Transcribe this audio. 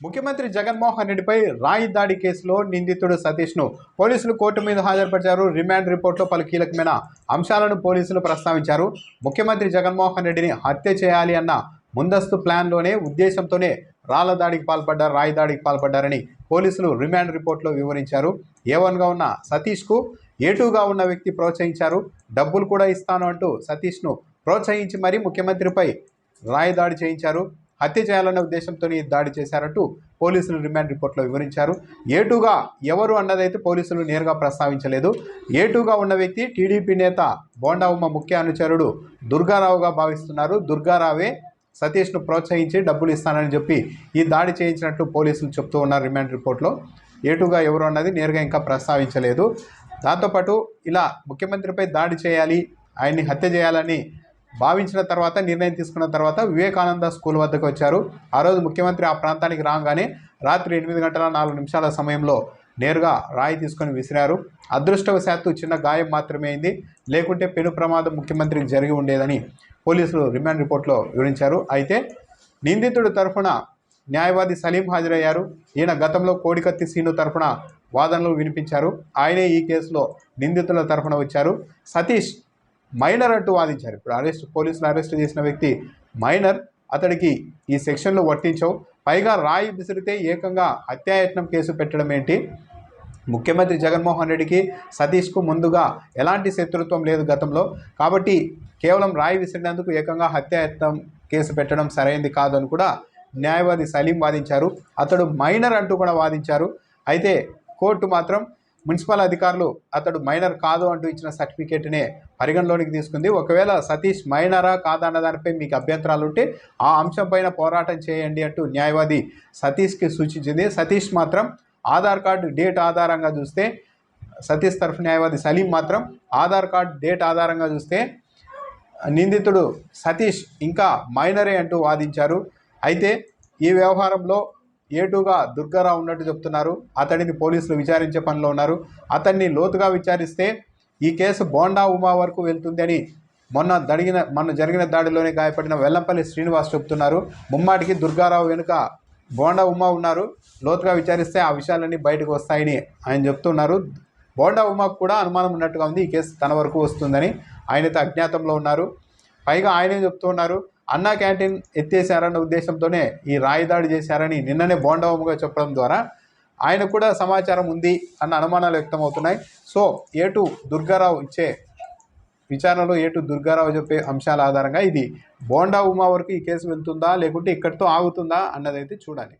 ముఖ్యమంత్రి జగన్మోహన్ రెడ్డిపై రాయి దాడి కేసులో నిందితుడు సతీష్ను పోలీసులు కోర్టు మీద హాజరుపరిచారు. రిమాండ్ రిపోర్ట్లో పలు కీలకమైన అంశాలను పోలీసులు ప్రస్తావించారు. ముఖ్యమంత్రి జగన్మోహన్ రెడ్డిని హత్య చేయాలి అన్న ముందస్తు ప్లాన్లోనే ఉద్దేశంతోనే రాళ్ళ దాడికి పాల్పడ్డారు రాయి దాడికి పాల్పడ్డారని పోలీసులు రిమాండ్ రిపోర్ట్లో వివరించారు. ఏ వన్గా ఉన్న సతీష్కు ఏ టూగా ఉన్న వ్యక్తి ప్రోత్సహించారు. డబ్బులు కూడా ఇస్తాను అంటూ సతీష్ను ప్రోత్సహించి మరీ ముఖ్యమంత్రిపై రాయి దాడి చేయించారు. హత్య చేయాలన్న ఉద్దేశంతో ఈ దాడి చేశారంటూ పోలీసులు రిమాండ్ రిపోర్ట్లో వివరించారు. ఏటుగా ఎవరు అన్నదైతే పోలీసులు నేరుగా ప్రస్తావించలేదు. ఏటుగా ఉన్న వ్యక్తి టీడీపీ నేత బోండా ఉమ్మ ముఖ్య అనుచరుడు దుర్గారావుగా భావిస్తున్నారు. దుర్గారావే సతీష్ను ప్రోత్సహించి డబ్బులు ఇస్తానని చెప్పి ఈ దాడి చేయించినట్టు పోలీసులు చెప్తూ ఉన్నారు రిమాండ్ రిపోర్ట్లో. ఏటుగా ఎవరు అన్నది నేరుగా ఇంకా ప్రస్తావించలేదు. దాంతోపాటు ఇలా ముఖ్యమంత్రిపై దాడి చేయాలి ఆయన్ని హత్య చేయాలని భావించిన తర్వాత నిర్ణయం తీసుకున్న తర్వాత వివేకానంద స్కూల్ వద్దకు వచ్చారు. ఆ రోజు ముఖ్యమంత్రి ఆ ప్రాంతానికి రాగానే రాత్రి ఎనిమిది గంటల నాలుగు నిమిషాల సమయంలో నేరుగా రాయి తీసుకొని విసిరారు. అదృష్టవశాత్తు చిన్న గాయం మాత్రమే అయింది. లేకుంటే పెను ప్రమాదం ముఖ్యమంత్రికి జరిగి ఉండేదని పోలీసులు రిమాండ్ రిపోర్ట్లో వివరించారు. అయితే నిందితుడి తరఫున న్యాయవాది సలీం హాజరయ్యారు. ఈయన గతంలో కోడికత్తి సీను తరఫున వాదనలు వినిపించారు. ఆయనే ఈ కేసులో నిందితుల తరఫున వచ్చారు. సతీష్ మైనర్ అంటూ వాదించారు. ఇప్పుడు అరెస్ట్ పోలీసులు అరెస్ట్ చేసిన వ్యక్తి మైనర్. అతడికి ఈ సెక్షన్లు వర్తించవు. పైగా రాయి విసిరితే ఏకంగా హత్యాయత్నం కేసు పెట్టడం ఏంటి? ముఖ్యమంత్రి జగన్మోహన్ రెడ్డికి సతీష్కు ముందుగా ఎలాంటి శత్రుత్వం లేదు గతంలో. కాబట్టి కేవలం రాయి విసిరినందుకు ఏకంగా హత్యాయత్నం కేసు పెట్టడం సరైంది కాదని కూడా న్యాయవాది సలీం వాదించారు. అతడు మైనర్ అంటూ కూడా వాదించారు. అయితే కోర్టు మాత్రం మున్సిపల్ అధికారులు అతడు మైనర్ కాదు అంటూ ఇచ్చిన సర్టిఫికేట్నే పరిగణలోనికి తీసుకుంది. ఒకవేళ సతీష్ మైనరా కాదా అన్న దానిపై మీకు అభ్యంతరాలు ఉంటే ఆ అంశంపైన పోరాటం చేయండి అంటూ న్యాయవాది సతీష్కి సూచించింది. సతీష్ మాత్రం ఆధార్ కార్డు డేట్ ఆధారంగా చూస్తే సతీష్ తరఫు న్యాయవాది సలీం మాత్రం ఆధార్ కార్డు డేట్ ఆధారంగా చూస్తే నిందితుడు సతీష్ ఇంకా మైనరే అంటూ వాదించారు. అయితే ఈ వ్యవహారంలో ఏటుగా దుర్గారావు ఉన్నట్టు చెప్తున్నారు. అతడిని పోలీసులు విచారించే పనిలో ఉన్నారు. అతన్ని లోతుగా విచారిస్తే ఈ కేసు బోండా ఉమా వరకు వెళ్తుంది అని మొన్న జరిగిన మొన్న జరిగిన దాడిలోనే గాయపడిన వెల్లంపల్లి శ్రీనివాస్ చెప్తున్నారు. ముమ్మాటికి దుర్గారావు వెనుక బోండా ఉమా ఉన్నారు. లోతుగా విచారిస్తే ఆ విషయాలన్నీ బయటకు వస్తాయని ఆయన చెప్తున్నారు. బోండా ఉమాకు కూడా అనుమానం ఉన్నట్టుగా ఉంది. ఈ కేసు తన వరకు వస్తుందని ఆయనతో అజ్ఞాతంలో ఉన్నారు. పైగా ఆయనే చెప్తున్నారు అన్నా క్యాంటీన్ ఎత్తేసారన్న ఉద్దేశంతోనే ఈ రాయిదాడి చేశారని నిన్ననే బోండవముగా చెప్పడం ద్వారా ఆయన కూడా సమాచారం ఉంది అన్న అనుమానాలు వ్యక్తమవుతున్నాయి. సో ఏటు దుర్గారావు ఇచ్చే విచారణలో ఏటు దుర్గారావు చెప్పే అంశాల ఆధారంగా ఇది బోండా ఉమా వరకు ఈ కేసు వెళ్తుందా లేకుంటే ఇక్కడితో ఆగుతుందా అన్నదైతే చూడాలి.